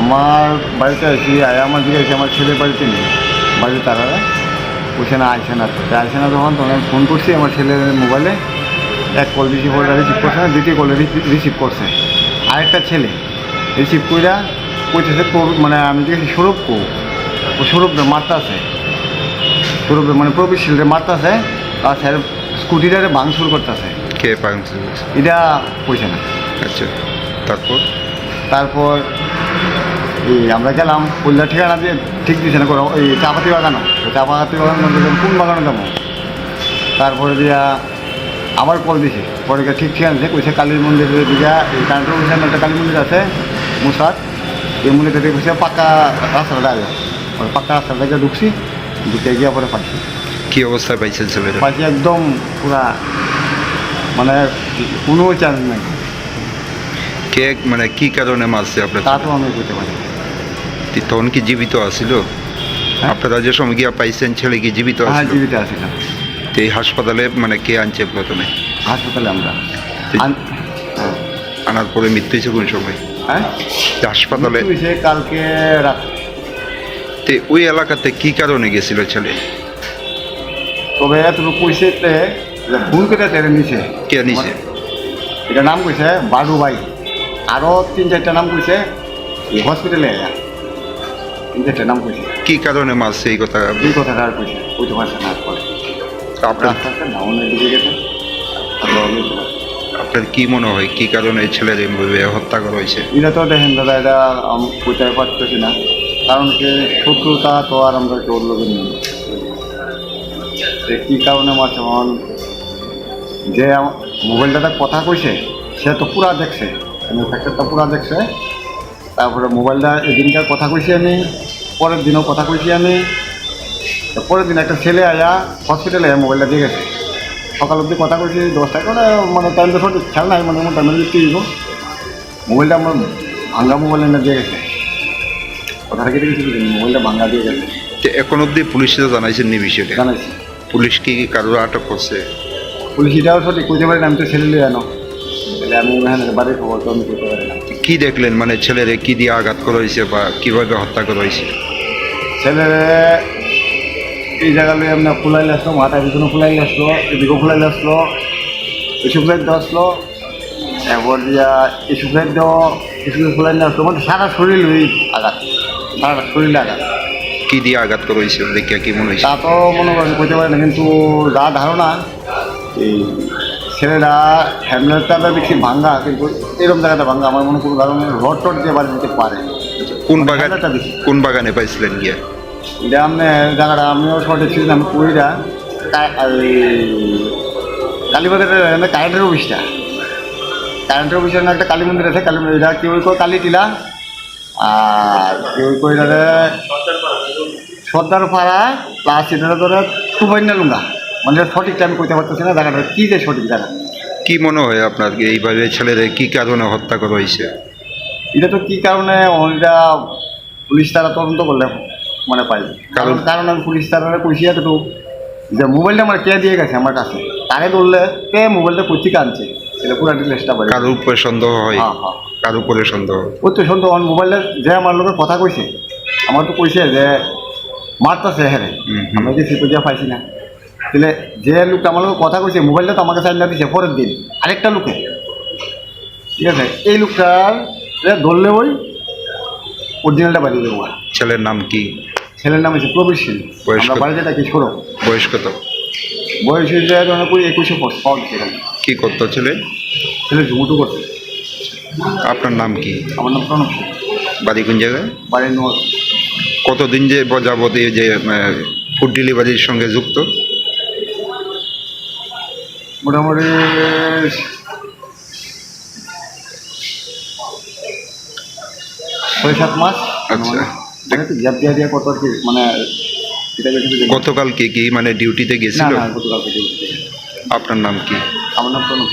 আমার বাড়িতে আছি আয় আমার দিকে আছি আমার ছেলের বাড়িতে নেই। বাড়িতে তারা না আইসে না তো আইসে না তখন তখন আমি ফোন করছি আমার ছেলের মোবাইলে এক কল রিসিভ করে রিসিভ করছে না দ্বিতীয় কলে রিসিভ করছে। আরেকটা ছেলে রিসিভ কইরা কইতেছে তোর মানে আমি দেখেছি সৌরভ কো? ও সৌরভ মারতে আছে সৌরভ মানে প্রবিশীলরে মারতে আছে আর স্যার স্কুটিটারে ভাঙচুর করতেছে। কে পাংছে এটা কইছে না। আচ্ছা তারপর? তারপর এই আমরা গেলাম কল্যাণ ঠিকানা দিয়ে ঠিক দিছে না কোনো এই চাপাতি বাগানো চাপাতি বাগান মধ্যে কোন বাগানে যাব? তারপরে দিয়া আবার কল দিছে পরে গিয়ে ঠিক ঠিকানা দিছে কইছে কালী মন্দিরের দিকে এই কান্ট্রোল অফিসের একটা কালী মন্দির আছে মুসাদ। এই মন্দিরটা দিয়ে কইছে পাকা রাস্তাটা আগে পাক্কা রাস্তাটা থেকে ঢুকছি ঢুকে গিয়ে পরে পাইছি। কি অবস্থায় পাইছেন ছেলেরা পাইছি একদম পুরা মানে কোনো চান্স নাই। কে মানে কি কারণে মারছে আপনার তা তো আমি বুঝতে পারি? তখন কি জীবিত আছিল? আপনারা যে সময় গিয়া পাইছেন ছেলে কি জীবিত হ্যাঁ আছিল? জীবিত আছিলাম তো এই হাসপাতালে মানে কে আনছে প্রথমে? হাসপাতালে আমরা। আন- হ্যাঁ। আনার পরে মৃত্যু হয়েছে কোন সময়? হ্যাঁ? তো হাসপাতালে মৃত্যু হয়েছে কালকে রাত তো ওই এলাকাতে কি কারণে গেছিল ছেলে? তবে এতটুকু কইছে যে ভুল করে তেরে নিছে। কে নিছে? এটা নাম কইছে বাডু ভাই আরও তিন চারটা নাম কইছে হসপিটালে। এলা চারটা নাম কইছে। কি কারণে মারছে এই কথা? এই কথাটা আর কইছে কইতে পারছে না আর পরে আপনার আস্তে ডাউনের দিকে গেছে। আপনার কি মনে হয় কি কারণে এই ছেলের হত্যা করা হয়েছে? এটা তো দেখেন দাদা এটা আমি কইতে পারতেছি না। কারণ কি শত্রুতা তো আর আমরা কেউ লোকের নেই। সে কী কারণে মারছে মন যে মোবাইলটাতে কথা কইছে সে তো পুরা দেখছে। ফ্যাক্টরটা পুরা দেখছে। তারপরে মোবাইলটা এদিনকার কথা কইছি আমি পরের দিনও কথা কইছি আমি। পরের দিন একটা ছেলে আয়া হসপিটালে মোবাইলটা দিয়ে গেছে। সকাল অবধি কথা কইছি দশটায় করে মানে টাইম তো সঠিক খেয়াল নাই মানে আমার টাইমে লিখতে দিব। মোবাইলটা আমার ভাঙ্গা মোবাইল এনে দিয়ে গেছে। কথাটা কেটে গেছে মোবাইলটা ভাঙ্গা দিয়ে গেছে। এখন অব্দি পুলিশে জানাইছেন নি বিষয়টা? জানাইছি। পুলিশ কি কারোর আটক করছে? পুলিশ এটাও সঠিক কইতে পারি না আমি তো ছেলে লিয়ে আনো। তাহলে আমি বাড়ির খবর তো আমি করতে পারি না। কি দেখলেন? মানে ছেলেরে কি দিয়ে আঘাত করা হয়েছে বা কীভাবে হত্যা করা হয়েছে? ছেলে এই জায়গা লিয়ে আমরা ফুলাই আসলো মাথার পিছনে ফুলাই আসলো এদিকেও ফুলাই আসলো এসব লাইট আসলো এরপর দিয়া এসব লাইট দেওয়া এসব ফুলাই আসলো মানে সারা শরীর ওই আঘাত সারা শরীরে আঘাত। কি দিয়ে আঘাত করা হয়েছে? দেখে কি মনে হয়েছে? তা তো মনে করেন করতে পারে না কিন্তু যা ধারণা এই ছেলেরা হ্যামলেটটা বেশি ভাঙ্গা কিন্তু এরকম জায়গাটা ভাঙ্গা আমার মনে কোনো কারণে রড টড দিয়ে বাড়ি দিতে পারে। কোন বাগান কোন বাগানে পাইছিলেন গিয়ে? এটা আপনি জায়গাটা আমিও শর্টে ছিলাম কুড়িটা কালীবাজারের কারেন্টের অফিসটা। কারেন্টের অফিসের একটা কালী মন্দির আছে কালী মন্দির এটা কেউ কো কালী টিলা। আর কেউ কো এটাতে সর্দার পাড়া প্লাস এটা ধরে সুবর্ণা লুঙ্গা। মানে সঠিক টাইম করতে পারতেছি না জায়গাটা কী যে সঠিক জায়গা কি মনে হয় আপনার এইভাবে ছেলেদের কি কারণে হত্যা করা হয়েছে? এটা তো কী কারণে? এটা পুলিশ তারা তদন্ত করলে মনে পাই। কারণ? কারণ- আমি পুলিশ তারা কইছি এতটুকু। যে মোবাইলটা আমার কে দিয়ে গেছে আমার কাছে? তাকে ধরলে কে মোবাইলটা কোথেকে আনছে? এটা পুরো ডিটেলসটা বলে কারোর উপরে সন্দেহ হয়? হ্যাঁ হ্যাঁ। কারোর উপরে সন্দেহ? ওই তো শুনতো আমার মোবাইলে যে আমার লোকের কথা কইছে আমার তো কইছে যে মারতাছে হ্যাঁ। আমি যে সিপে পাইছি না। তাহলে যে লোকটা আমার লোকের কথা কইছে মোবাইলটা তো আমাকে না দিছে পরের দিন। আরেকটা লোকে। ঠিক আছে? এই লোকটার ধরলে ওই অরিজিনালটা বাড়িয়ে দেবো। ছেলের নাম কি? ছেলের নাম হচ্ছে প্রবীর সিং আমরা? বাড়িতে থাকি ছোটো বয়স কত বয়স হয়েছে ধরো কুড়ি একুশে পাওয়া এখানে। কি করতো ছেলে? ছেলে ঝুমুটু করছে আপনার নাম কি? আমার নাম প্রণব সিং বাড়ি কোন জায়গায়? বাড়ির নোট কতদিন যে যাবত এই যে ফুড ডেলিভারির সঙ্গে যুক্ত? মোটামুটি ছয় সাত মাস আচ্ছা। মানে গ্যাপ দিয়া দিয়া কত আর কি মানে এটা বেশি গতকাল কি কি মানে ডিউটিতে না গেছিল। আপনার নাম কি আমার নাম প্রণব।